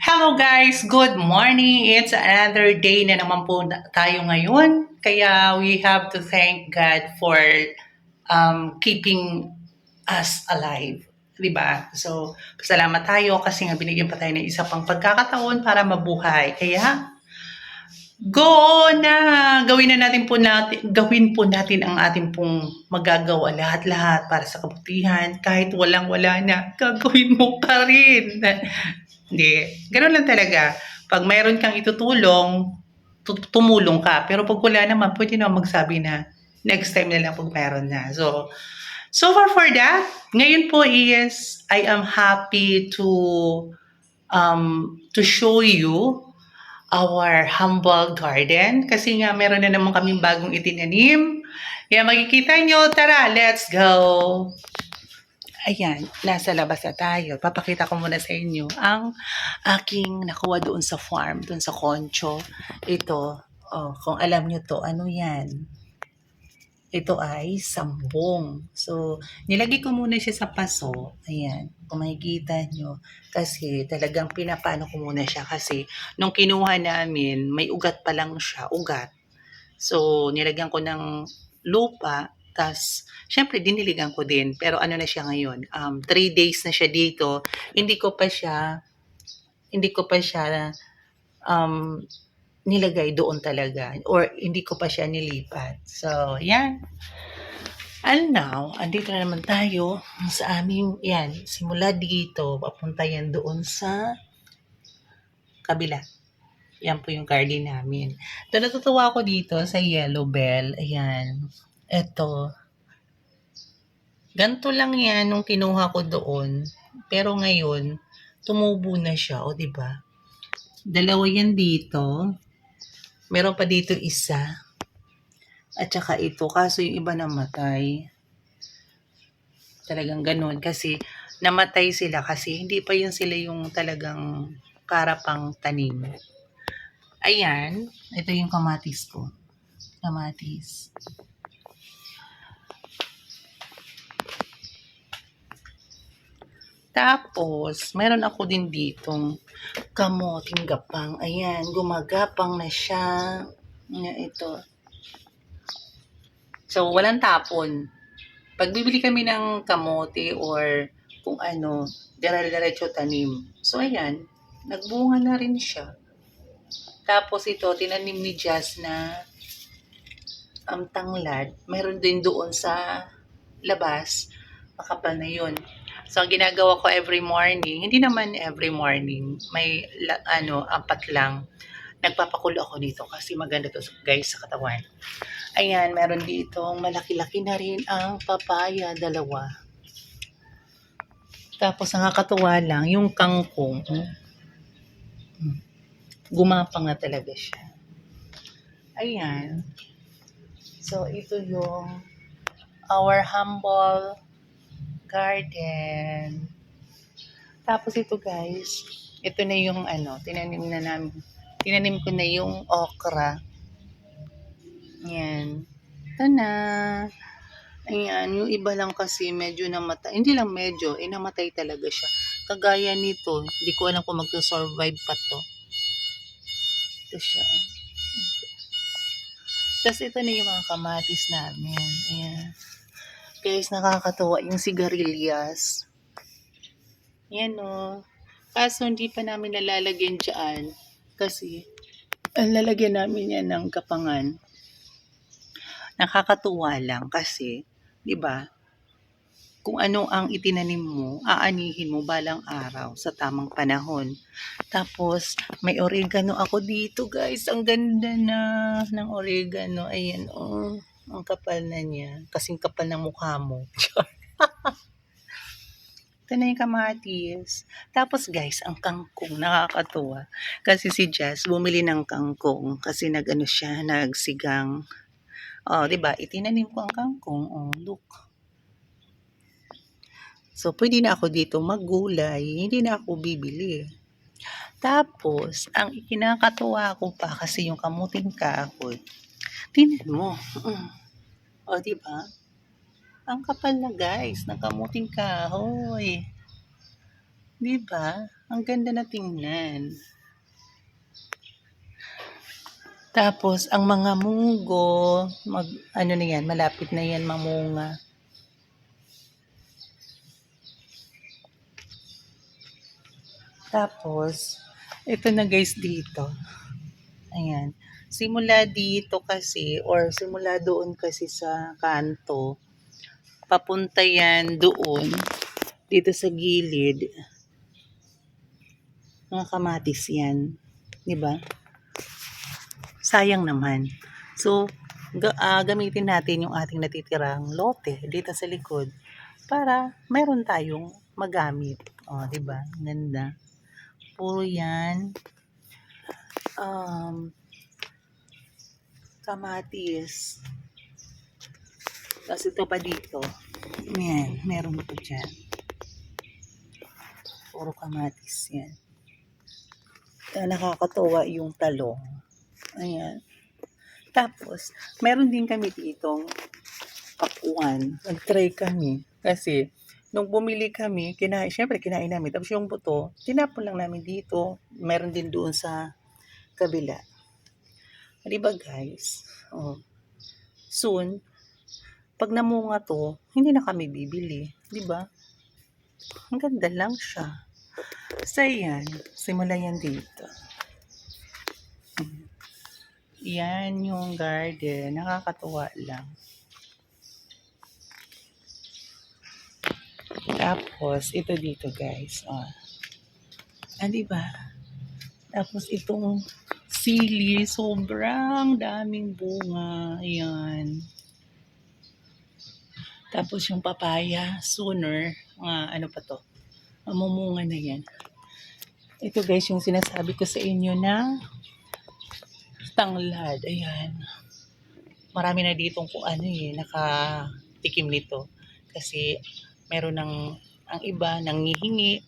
Hello guys! Good morning! It's another day na naman po tayo ngayon. Kaya we have to thank God for um, keeping us alive. Diba? So, salamat tayo kasi nga binigyan pa tayo ng isa pang pagkakataon para mabuhay. Kaya, go na! Gawin na natin po natin, gawin po natin ang ating pong magagawa lahat-lahat para sa kabutihan. Kahit walang-wala na, gagawin mo pa rin. Hindi. Ganun lang talaga. Pag mayroon kang itutulong, tu- tumulong ka. Pero pag wala naman, pwede naman magsabi na next time na lang pag mayroon na. So, so far for that, ngayon po is I am happy to um, to show you our humble garden kasi nga meron na naman kaming bagong itinanim. Yan, makikita nyo. Tara, let's go! Ayan, nasa labas na tayo. Papakita ko muna sa inyo ang aking nakuha doon sa farm, doon sa Concho. Ito, oh, kung alam nyo to, ano yan? Ito ay sambong. So, nilagay ko muna siya sa paso. Ayan, kung makikita nyo. Kasi talagang pinapano ko muna siya. Kasi nung kinuha namin, may ugat pa lang siya, ugat. So, nilagyan ko ng lupa. Tas syempre, diniligan ko din. Pero ano na siya ngayon? Um, three days na siya dito. Hindi ko pa siya, hindi ko pa siya um, nilagay doon talaga. Or hindi ko pa siya nilipat. So, yan. And now, andito na naman tayo sa aming, yan, simula dito, papunta yan doon sa kabila. Yan po yung garden namin. So, natutuwa ako dito sa Yellow Bell. Ayan. Eto. Ganto lang yan nung kinuha ko doon. Pero ngayon, tumubo na siya. O, di ba? Dalawa yan dito. Meron pa dito isa. At saka ito. Kaso yung iba namatay. Talagang ganun. Kasi namatay sila kasi hindi pa yun sila yung talagang para pang tanim. Ayan. Ito yung kamatis ko. Kamatis. Tapos, meron ako din ditong kamoting gapang. Ayan, gumagapang na siya. Nga ito. So, walang tapon. Pag kami ng kamote or kung ano, dire-diretso tanim. So, ayan, nagbunga na rin siya. Tapos ito, tinanim ni Jazz na ang tanglad. Meron din doon sa labas. Makapal na yun. So, ang ginagawa ko every morning, hindi naman every morning, may ano, apat lang. Nagpapakulo ako dito kasi maganda to guys sa katawan. Ayan, meron dito malaki-laki na rin ang papaya, dalawa. Tapos nakakatuwa lang, yung kangkong, hmm, gumapang na talaga siya. Ayan. So, ito yung our humble garden. Tapos ito guys, ito na yung ano, tinanim na namin. Tinanim ko na yung okra. Yan. Ito na. Ayan, yung iba lang kasi medyo namatay. Hindi lang medyo, eh namatay talaga siya. Kagaya nito, hindi ko alam kung magsa-survive pa to. Ito siya. Tapos ito na yung mga kamatis namin. Ayan. Guys, nakakatuwa yung sigarilyas. Yan o. Kaso hindi pa namin nalalagyan dyan. Kasi, ang lalagyan namin yan ng kapangan. Nakakatuwa lang kasi, di ba, kung ano ang itinanim mo, aanihin mo balang araw sa tamang panahon. Tapos, may oregano ako dito, guys. Ang ganda na ng oregano. Ayan, oh. Ang kapal na niya. Kasing kapal ng mukha mo. Ito na yung kamatis. Tapos guys, ang kangkong nakakatuwa. Kasi si Jazz bumili ng kangkong kasi nagano siya, nagsigang. Oh, 'di ba? Itinanim ko ang kangkong. Oh, look. So, pwede na ako dito maggulay. Hindi na ako bibili. Tapos, ang ikinakatuwa ko pa kasi yung kamuting kahoy. Tingnan mo. Mm. O, di ba? Ang kapal na guys ng kamuting kahoy. Di ba? Ang ganda na tingnan. Tapos, ang mga munggo, mag, ano na yan, malapit na yan mamunga. Tapos, ito na guys dito. Ayan. Simula dito kasi, or simula doon kasi sa kanto, papunta yan doon, dito sa gilid. Mga kamatis yan. 'Di ba? Sayang naman. So, ga- ah, gamitin natin yung ating natitirang lote dito sa likod para meron tayong magamit. O, 'di ba? Ganda. Puro yan. Um, kamatis. Tapos ito pa dito. Yan, meron pa dyan. Puro kamatis yan. Ah, nakakatuwa yung talong. Ayan. Tapos, meron din kami ditong pakuan. Nag-try kami. Kasi, nung bumili kami, kinain, syempre kinain namin. Tapos yung buto, tinapon lang namin dito. Meron din doon sa kabila. Di ba guys? Oh. Soon, pag namunga to, hindi na kami bibili. Di ba? Ang ganda lang siya. So, yan. Simula yan dito. Yan yung garden. Nakakatuwa lang. Tapos, ito dito guys. Oh. Ah, di ba? Tapos, itong sili, sobrang daming bunga. Ayan. Tapos, yung papaya, sooner, mga ano pa to, mamumunga na yan. Ito guys, yung sinasabi ko sa inyo na tanglad. Ayan. Marami na ditong kung ano eh, nakatikim nito. Kasi meron ng, ang iba, nangihingi.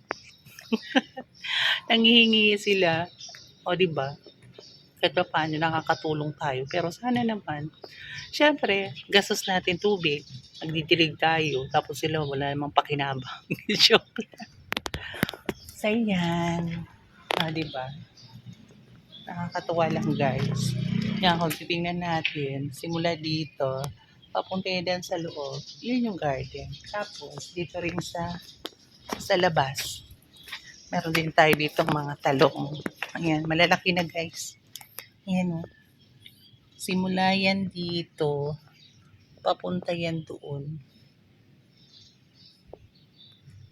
nangihingi sila. O di ba? Kahit pa paano nakakatulong tayo. Pero sana naman, syempre, gastos natin tubig. Magdidilig tayo. Tapos sila wala namang pakinabang. Joke lang. So, yan. Ah, di ba? Nakakatuwa lang, guys. Yan, kung titingnan natin, simula dito, papunta dyan sa loob, yun yung garden. Tapos, dito rin sa sa labas. Meron din tayo dito mga talong. Ayan, malalaki na, guys. Ayan, oh. Simula yan dito, papunta yan doon.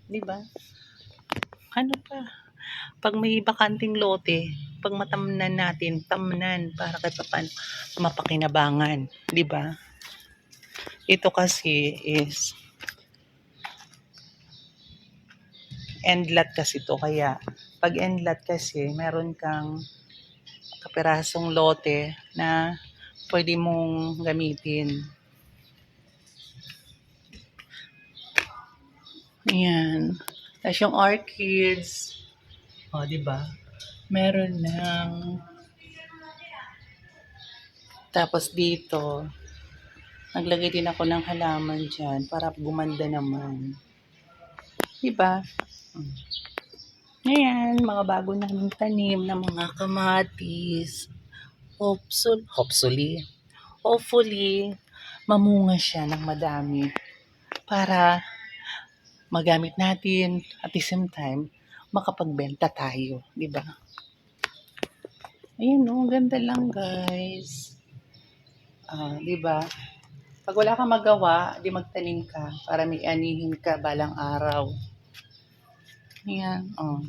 Di ba? Ano pa? Pag may bakanting lote, pag matamnan natin, tamnan para kahit paano mapakinabangan, di ba? Ito kasi is endlat kasi to kaya pag endlat kasi meron kang kapirasong lote na pwede mong gamitin. Ayan. Tapos yung orchids, o, di ba? Meron ng tapos dito, naglagay din ako ng halaman dyan para gumanda naman. Di ba? Ayan, mga bago naming tanim na mga kamatis. Hopeful, hopefully, hopefully, mamunga siya ng madami para magamit natin at the same time, makapagbenta tayo, di ba? Ayan no, ganda lang guys. Ah, di ba? Pag wala kang magawa, di magtanim ka para may anihin ka balang araw. Ayan, oh.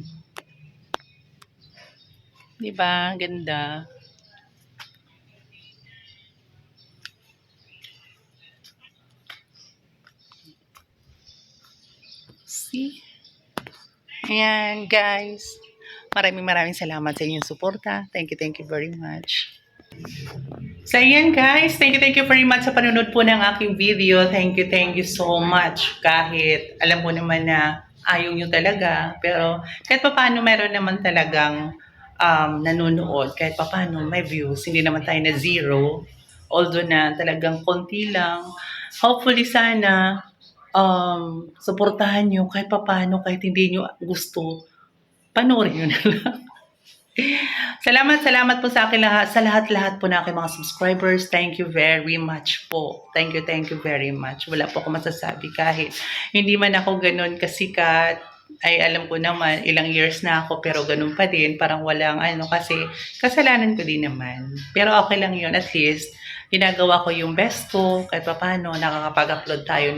Ba? Ganda. See? Ayan, guys. Maraming maraming salamat sa inyong suporta. Thank you, thank you very much. So, ayan guys. Thank you, thank you very much sa panunod po ng aking video. Thank you, thank you so much. Kahit alam mo naman na ayaw nyo talaga. Pero kahit pa paano meron naman talagang um, nanonood. Kahit pa paano may views. Hindi naman tayo na zero. Although na talagang konti lang. Hopefully sana um, suportahan nyo kahit pa paano kahit hindi nyo gusto panoorin nyo na lang. Salamat, salamat po sa akin lahat, sa lahat-lahat po na aking mga subscribers. Thank you very much po. Thank you, thank you very much. Wala po ako masasabi kahit hindi man ako ganun kasikat. Ay, alam ko naman, ilang years na ako, pero ganun pa din. Parang walang ano, kasi kasalanan ko din naman. Pero okay lang yun, at least, ginagawa ko yung best ko, kahit pa paano, nakakapag-upload tayo